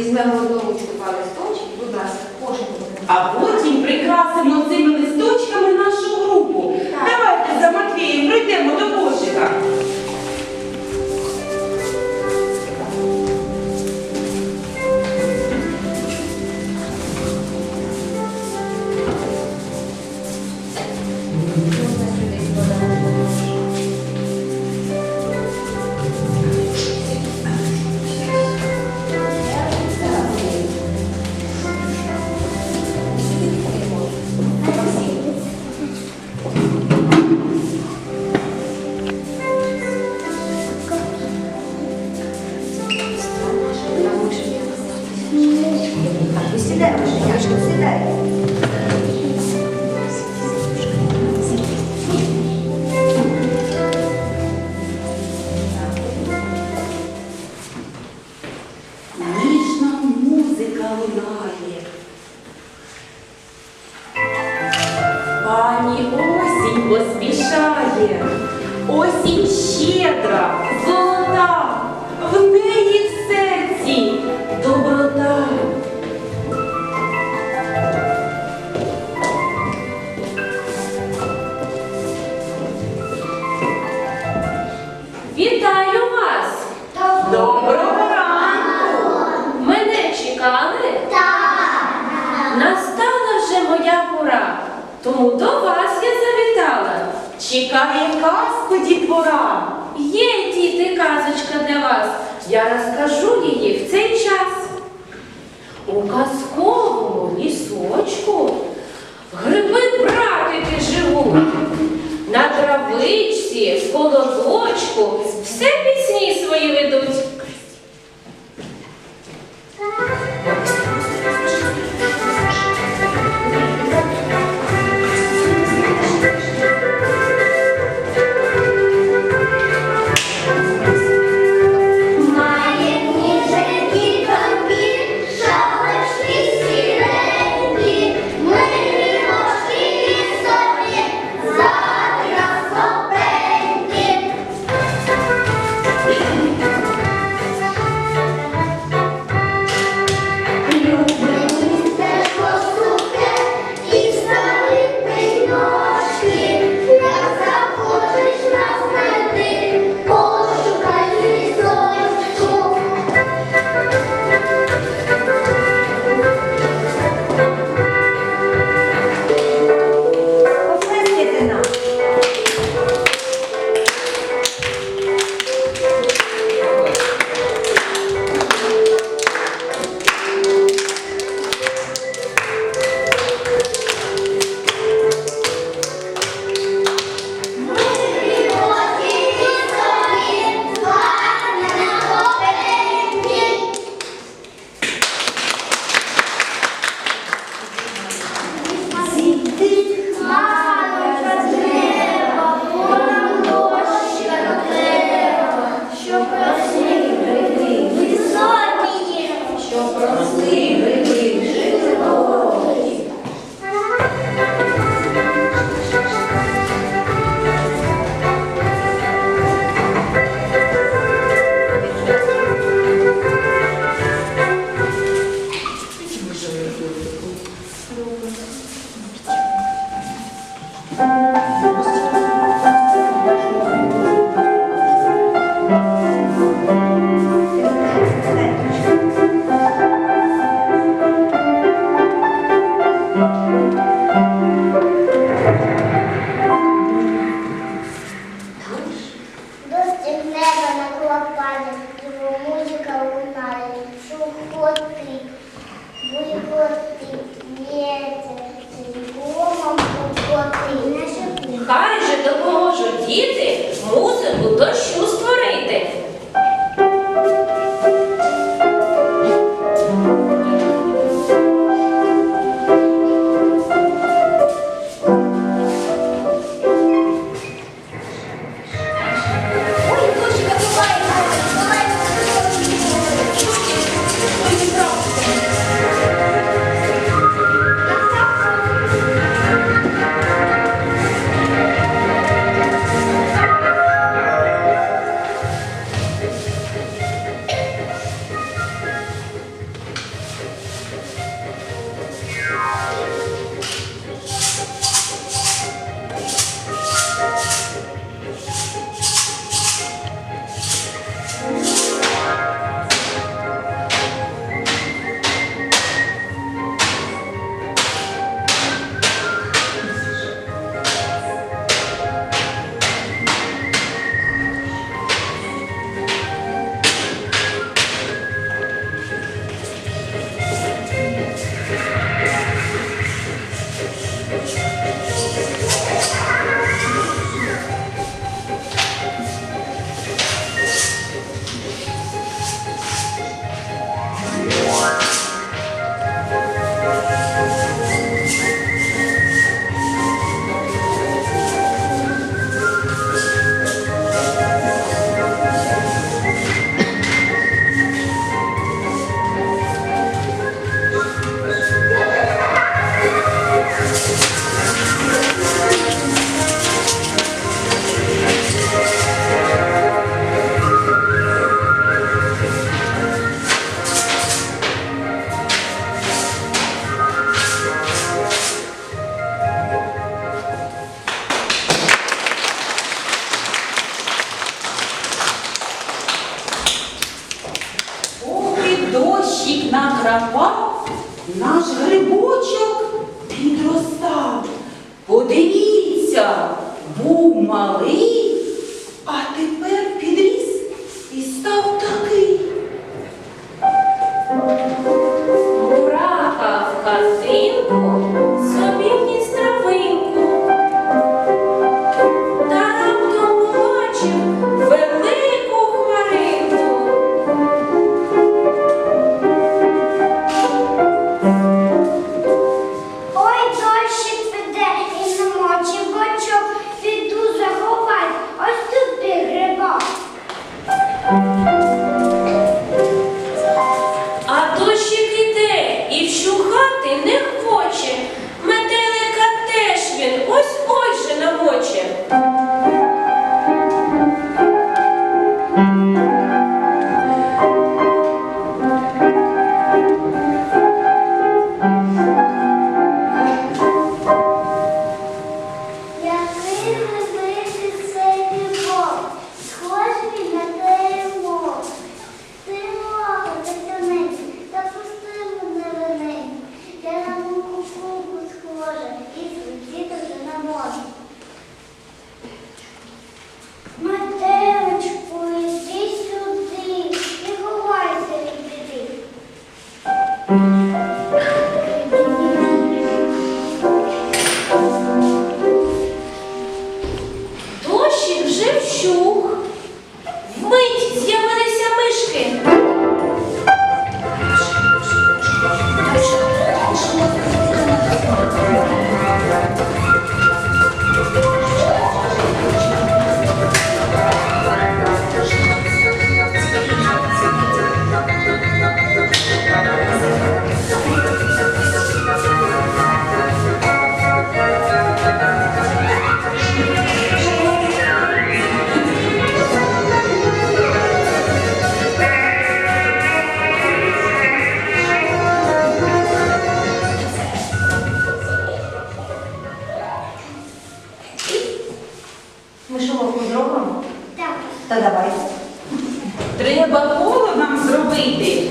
Візьмемо одну руку, два листок. дітвора. Є, діти, казочка для вас. Я розкажу її в цей час. У казковому лісочку гриби братики живуть. На травичці, в колодочку все пісні свої ведуть. Та давайте. Треба коло нам зробити.